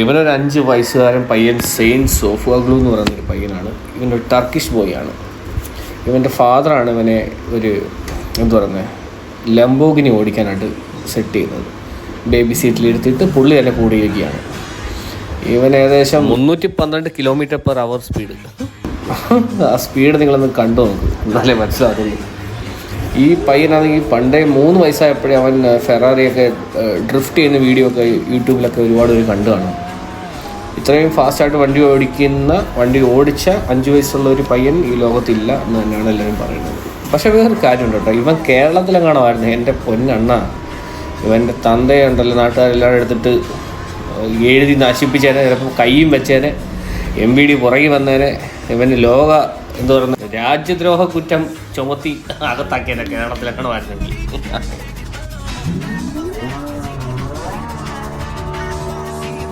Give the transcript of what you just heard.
ഇവനൊരു അഞ്ച് വയസ്സുകാരൻ പയ്യൻ സെയിൻ സോഫുഅഗ്ലു എന്ന് പറയുന്നൊരു പയ്യനാണ്. ഇവനൊരു ടർക്കിഷ് ബോയാണ് ആണ്. ഇവന്റെ ഫാദറാണ് ഇവനെ ഒരു എന്താ പറയുന്നത് ലംബോഗിനി ഓടിക്കാനായിട്ട് സെറ്റ് ചെയ്യുന്നത്. ബേബി സീറ്റിൽ എടുത്തിട്ട് പുള്ളി തന്നെ കൂടിയിരിക്കുകയാണ് ഇവൻ ഏകദേശം മുന്നൂറ്റി പന്ത്രണ്ട് കിലോമീറ്റർ പെർ അവർ സ്പീഡ് ആ സ്പീഡ് നിങ്ങളൊന്ന് കണ്ടു നോക്ക്. എന്നാലേ മനസ്സിലാകുള്ളൂ ഈ പയ്യനാണെങ്കിൽ പണ്ടേ മൂന്ന് വയസ്സായപ്പോഴേ അവൻ ഫെറാറിയൊക്കെ ഡ്രിഫ്റ്റ് ചെയ്യുന്ന വീഡിയോ ഒക്കെ യൂട്യൂബിലൊക്കെ ഒരുപാട് പേര് കണ്ടു കാണും. ഇത്രയും ഫാസ്റ്റായിട്ട് വണ്ടി ഓടിക്കുന്ന വണ്ടി ഓടിച്ച അഞ്ച് വയസ്സുള്ള ഒരു പയ്യൻ ഈ ലോകത്തില്ല എന്ന് തന്നെയാണ് എല്ലാവരും പറയുന്നത്. പക്ഷേ വേറൊരു കാര്യമുണ്ട് കേട്ടോ. ഇവൻ കേരളത്തിലെങ്ങാണമായിരുന്നു? എന്റെ പൊന്നണ്ണ. ഇവന്റെ തന്തയുണ്ടല്ലോ നാട്ടുകാരെല്ലാം എടുത്തിട്ട് എഴുതി നശിപ്പിച്ചേനെ ചിലപ്പോൾ കൈയും വെച്ചേനെ എം വി ഡി പുറകിൽ വന്നേനെ. ഇവന് ലോക എന്ന് പറയുക രാജ്യദ്രോഹ കുറ്റം ചുമത്തി അകത്താക്കിയ കേരളത്തിലാണ് വരുന്നെങ്കിൽ